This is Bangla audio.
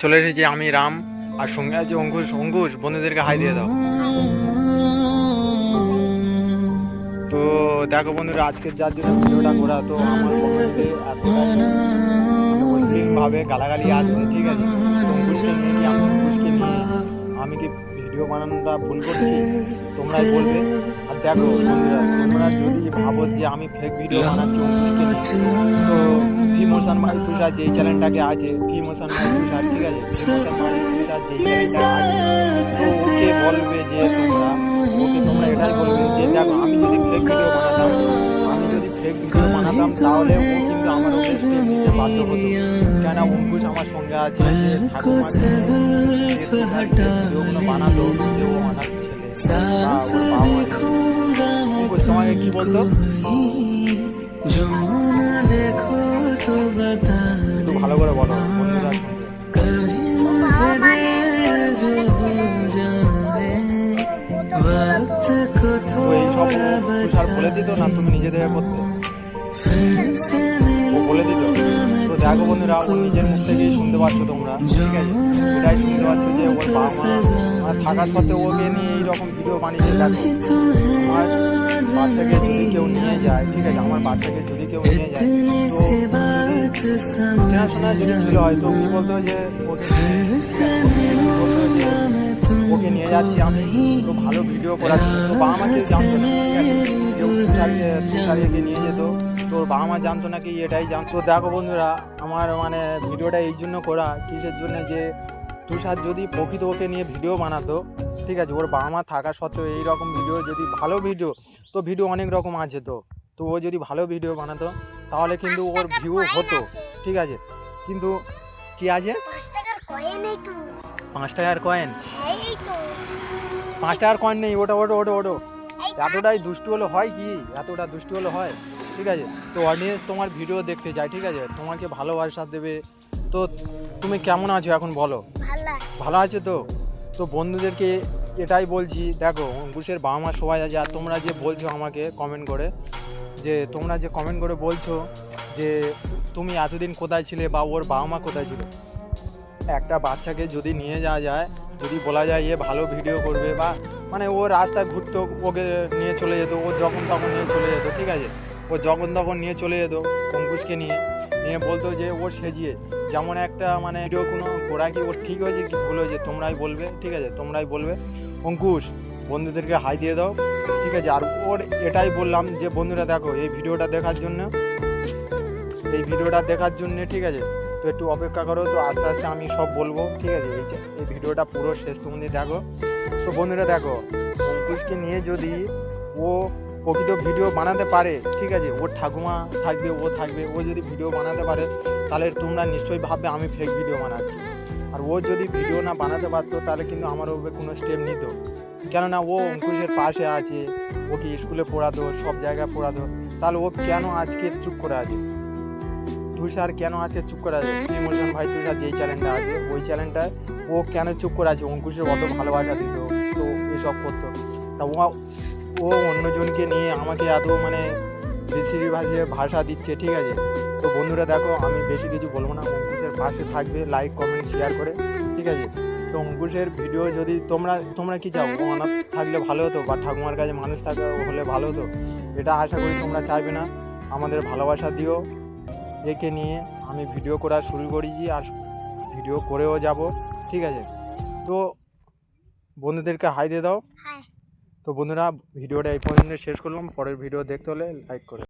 চলে এসেছি আমি, রাম, আর সঙ্গে আছে অঙ্কুশ। অঙ্কুশ, বন্ধুদেরকে হাই দিয়ে দাও। তো দেখো বন্ধুরা আজকের যার জন্য ভিডিওটা করা, তো ভাবে গালাগালি আসছে ঠিক আছে? আমি কি ভিডিও বানানোটা ভুল করছি? তোমরাই বলবে। আর দেখো তোমরা যদি ভাবো যে আমি ফেক ভিডিও বানাচ্ছি তো ভি মোশন ভাই তুষার যেই চ্যানেলটাকে আছে ভি মোশন ভাই তুষার ঠিক আছে ভি মোশন ভাই তুষার যেই চ্যানেলটা আছে তো ওকে বলবে যে তোমরা ওকে তোমরা এটাই বলবে যে দেখো আমি যদি ফেক ভিডিও বানাতাম আমি যদি ফেক ভিডিও বানাতাম তাহলে ও কিন্তু আমার নিতে বাধ্য হতো। কেন অঙ্কুশ আমার সঙ্গে আছে যে ভিডিওগুলো বানাতো যে ও আমার ছেলে বা ওর বাবা মা। অঙ্কুশ তোমাকে কি বলে দিত না তুমি নিজে থেকে করতে বলে দিত তো দেখো বন্ধুরা ও নিজের মুখ থেকেই শুনতে পাচ্ছ তোমরা ঠিক আছে এটাই শুনতে পাচ্ছ যে ওর বাবা মা আর থাকা সত্ত্বেও ওকে নিয়ে এইরকম ভিডিও বানিয়েছে দেখো আমার বাচ্চাকে যদি কেউ নিয়ে যায় ঠিক আছে আমার বাচ্চাকে যদি কেউ নিয়ে যায় তো বলতো যে ওকে নিয়ে যাচ্ছি, আমি ভালো ভিডিও বাবা মা জানতো না তোর বাবা মা জানতো নাকি এটাই জানতো দেখো বন্ধুরা, আমার মানে ভিডিওটা এই জন্য করা, কিসের জন্য যে তুষার যদি প্রকৃত ওকে নিয়ে ভিডিও বানাতো, ঠিক আছে? ওর বাবা মা থাকা সত্ত্বেও এই রকম ভিডিও যদি ভালো ভিডিও তো ভিডিও অনেক রকম আছে তো। তো ও যদি ভালো ভিডিও বানাতো তাহলে কিন্তু ওর ভিউ হতো। ঠিক আছে। কিন্তু কি আছে? পাঁচ টাকার কয়েন পাঁচ টাকার কয়েন হ্যাঁ কয়েন নেই। ওটা ওটো ওটো ওটো। এতটাই দুষ্টু হলে হয় কি? এতটা দুষ্টু হলে হয়। ঠিক আছে। তো অডিয়েন্স তোমার ভিডিও দেখতে চায় ঠিক আছে? তোমাকে ভালোবাসা দেবে। তো তুমি কেমন আছো এখন বলো? ভালো ভালো আছো তো? তো বন্ধুদেরকে এটাই বলছি। দেখো অঙ্কুশের বাবা মা সবাই আছে। আর তোমরা যে বলছো আমাকে কমেন্ট করে যে তোমরা যে কমেন্ট করে বলছো যে তুমি এতদিন কোথায় ছিলে বা ওর বাবা মা কোথায় ছিল? একটা বাচ্চাকে যদি নিয়ে যাওয়া যায়, যদি বলা যায় এ ভালো ভিডিও করবে বা মানে ও রাস্তায় ঘুরতো, ওকে নিয়ে চলে যেত, ও যখন তখন নিয়ে চলে যেত, ঠিক আছে? ও যখন তখন নিয়ে চলে যেত অঙ্কুশকে নিয়ে নিয়ে বলতো যে ও সেজিয়ে, যেমন একটা মানে ভিডিও কোনো করা কি ওর ঠিক হয়েছে, কি ভুল হয়েছে, তোমরাই বলবে, ঠিক আছে? তোমরাই বলবে, অঙ্কুশ বন্ধুদেরকে হাই দিয়ে দাও। ঠিক আছে, আর ওর এটাই বললাম যে, বন্ধুরা দেখো, এই ভিডিওটা দেখার জন্য, এই ভিডিওটা দেখার জন্য, ঠিক আছে, তো একটু অপেক্ষা করো, তো আস্তে আস্তে আমি সব বলব, ঠিক আছে, এই এই ভিডিওটা পুরো শেষ তুমি দেখো। তো বন্ধুরা দেখো, অঙ্কুশকে নিয়ে যদি ও প্রকৃত ভিডিও বানাতে পারে, ঠিক আছে, ওর ঠাকুমা থাকবে, ও থাকবে, ও যদি ভিডিও বানাতে পারে, তাহলে তোমরা নিশ্চয়ই ভাববে আমি ফেক ভিডিও বানাচ্ছি। আর ও যদি ভিডিও না বানাতে পারতো, তাহলে কিন্তু আমার উপরে কোনো স্টেপ নিত। কেননা ও অঙ্কুশের পাশে আছে, ওকে স্কুলে পড়াতো, সব জায়গায় পড়াতো, তাহলে ও কেন আজকে চুপ করে আছে? তুষার কেন আছে চুপ করে আছে? ইমোশন ভাই তুষার, যেই চ্যানেলটা আছে, ওই চ্যানেলটায় ও কেন চুপ করে আছে? অঙ্কুশের অত ভালোবাসা দিত, তো এসব করতো। তা ও ও অন্যজনকে নিয়ে আমাকে এত মানে বেশি ভাষে ভাষা দিচ্ছে, ঠিক আছে? তো বন্ধুরা দেখো, আমি বেশি কিছু বলব না। অঙ্কুশের পাশে থাকবে লাইক কমেন্ট শেয়ার করে, ঠিক আছে? তো অঙ্কুশের ভিডিও যদি তোমরা তোমরা কি চাও? অনাথ থাকলে ভালো হতো বা ঠাকুমার কাছে মানুষ থাকা হলে ভালো হতো। এটা আশা করি তোমরা চাইবে না। আমাদের ভালোবাসা দিও একে নিয়ে। আমি ভিডিও করা শুরু করেছি আর ভিডিও করেও যাব ঠিক আছে? তো বন্ধুদেরকে হাই দিয়ে দাও। তো বন্ধুরা ভিডিওটা এই পর্যন্ত শেষ করলাম। পরের ভিডিও দেখতে হলে লাইক করে